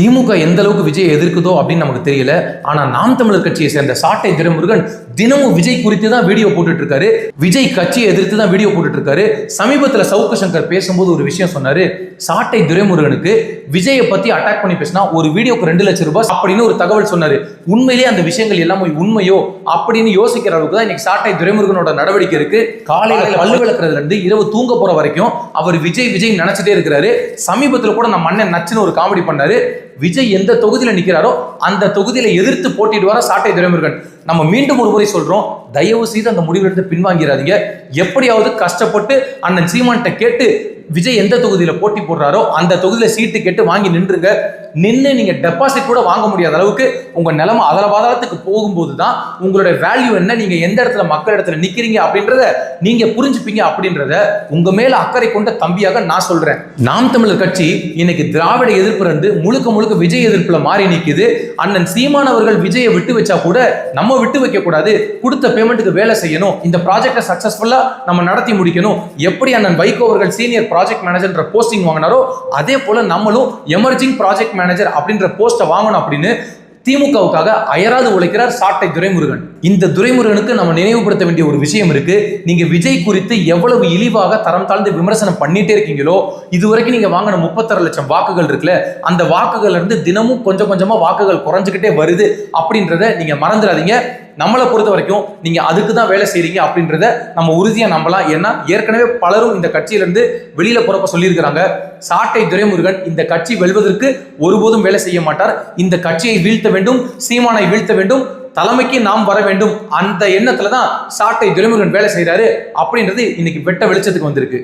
திமுக எந்த அளவுக்கு விஜய் எதிர்க்குதோ அப்படின்னு நமக்கு தெரியல. ஆனா நாம் தமிழர் கட்சியை சேர்ந்த சாட்டை துரைமுருகன் தினமும் விஜய் குறித்து தான் வீடியோ போட்டுட்டு இருக்காரு விஜய் கட்சியை எதிர்த்து தான் வீடியோ போட்டுட்டு இருக்காரு சமீபத்துல சவுக்கு சங்கர் பேசும்போது ஒரு விஷயம் சொன்னாரு. சாட்டை துரைமுருகனுக்கு விஜயை பத்தி அட்டாக் பண்ணி பேசினா ஒரு வீடியோக்கு ரெண்டு லட்சம் ரூபாய் அப்படின்னு ஒரு தகவல் சொன்னாரு. உண்மையிலேயே அந்த விஷயங்கள் எல்லாம் உண்மையோ அப்படின்னு யோசிக்கிற அளவுக்கு தான் இன்னைக்கு சாட்டை துரைமுருகனோட நடவடிக்கை இருக்கு. காலையில பல்லு விளக்குறதுல இருந்து இரவு தூங்க போற வரைக்கும் அவர் விஜய் விஜய் நினைச்சிட்டே இருக்கிறாரு. சமீபத்துல கூட நம்ம அண்ணன் நச்சுன்னு ஒரு காமெடி பண்ணாரு. விஜய் எந்த தொகுதியில் நிற்கிறாரோ அந்த தொகுதியில் எதிர்த்து போட்டிடுவாரா சாட்டை துரைமுருகன். நம்ம மீண்டும் ஒரு முறை சொல்கிறோம் தயவு செய்து அந்த முடிவெடுத்து பின்வாங்கிறாதீங்க. எப்படியாவது கஷ்டப்பட்டு அண்ணன் சீமான்கிட்ட கேட்டு விஜய் எந்த தொகுதியில் போட்டி போடுறாரோ அந்த தொகுதியில் சீட்டு கேட்டு வாங்கி நின்றுங்க. நின்று நீங்கள் டெபாசிட் கூட வாங்க முடியாத அளவுக்கு உங்கள் நிலைமை அதல பாதாளத்துக்கு போகும்போது தான் உங்களுடைய வேல்யூ என்ன நீங்கள் எந்த இடத்துல மக்கள் இடத்துல நிற்கிறீங்க அப்படின்றத நீங்கள் புரிஞ்சுப்பீங்க அப்படின்றத உங்கள் மேலே அக்கறை கொண்ட தம்பியாக நான் சொல்கிறேன் நாம் தமிழர் கட்சி இன்னைக்கு திராவிட எதிர்ப்பு இருந்து முழுக்க முழுக்க விஜய் எதிர்ப்பில் மாறி நிற்கிது அண்ணன் சீமானவர்கள் விஜயை விட்டு வச்சா கூட நம்ம விட்டு வைக்கக்கூடாது கொடுத்த பேமெண்ட்டுக்கு வேலை செய்யணும். இந்த ப்ராஜெக்டை சக்ஸஸ்ஃபுல்லாக நம்ம நடத்தி முடிக்கணும். எப்படி அண்ணன் வைகோ அவர்கள் சீனியர் ப்ராஜெக்ட் மேனேஜர்ன்ற போஸ்டிங் வாங்கினாரோ அதே போல நம்மளும் எமர்ஜிங் ப்ராஜெக்ட் மேனேஜர் அப்படின்ற போஸ்ட்டை வாங்கணும் அப்படின்னு திமுகவுக்காக அயராது உழைக்கிறார் சாட்டை துரைமுருகன். இந்த துரைமுருகனுக்கு நம்ம நினைவுபடுத்த வேண்டிய ஒரு விஷயம் இருக்கு. நீங்க விஜய் குறித்து எவ்வளவு இழிவாக தரம் தாழ்ந்து விமர்சனம் பண்ணிட்டே இருக்கீங்களோ இதுவரைக்கும் நீங்க வாங்கின முப்பத்தரை லட்சம் வாக்குகள் இருக்குல்ல அந்த வாக்குகள்ல இருந்து தினமும் கொஞ்சம் கொஞ்சமா வாக்குகள் குறைஞ்சுக்கிட்டே வருது அப்படின்றத நீங்க மறந்துடாதீங்க. நம்மளை பொறுத்த வரைக்கும் நீங்க அதுக்கு தான் வேலை செய்றீங்க அப்படின்றத நம்ம உறுதியா நம்பலாம். ஏன்னா ஏற்கனவே பலரும் இந்த கட்சியிலேருந்து வெளியில் வெளியில போறப்ப சொல்லியிருக்கிறாங்க சாட்டை துரைமுருகன் இந்த கட்சி வெல்வதற்கு ஒருபோதும் வேலை செய்ய மாட்டார். இந்த கட்சியை வீழ்த்த வேண்டும் சீமானை வீழ்த்த வேண்டும் தலைமைக்கு நாம் வர வேண்டும். அந்த எண்ணத்துல தான் சாட்டை துரைமுருகன் வேலை செய்கிறாரு அப்படின்றது இன்னைக்கு வெட்ட வெளிச்சத்துக்கு வந்திருக்கு.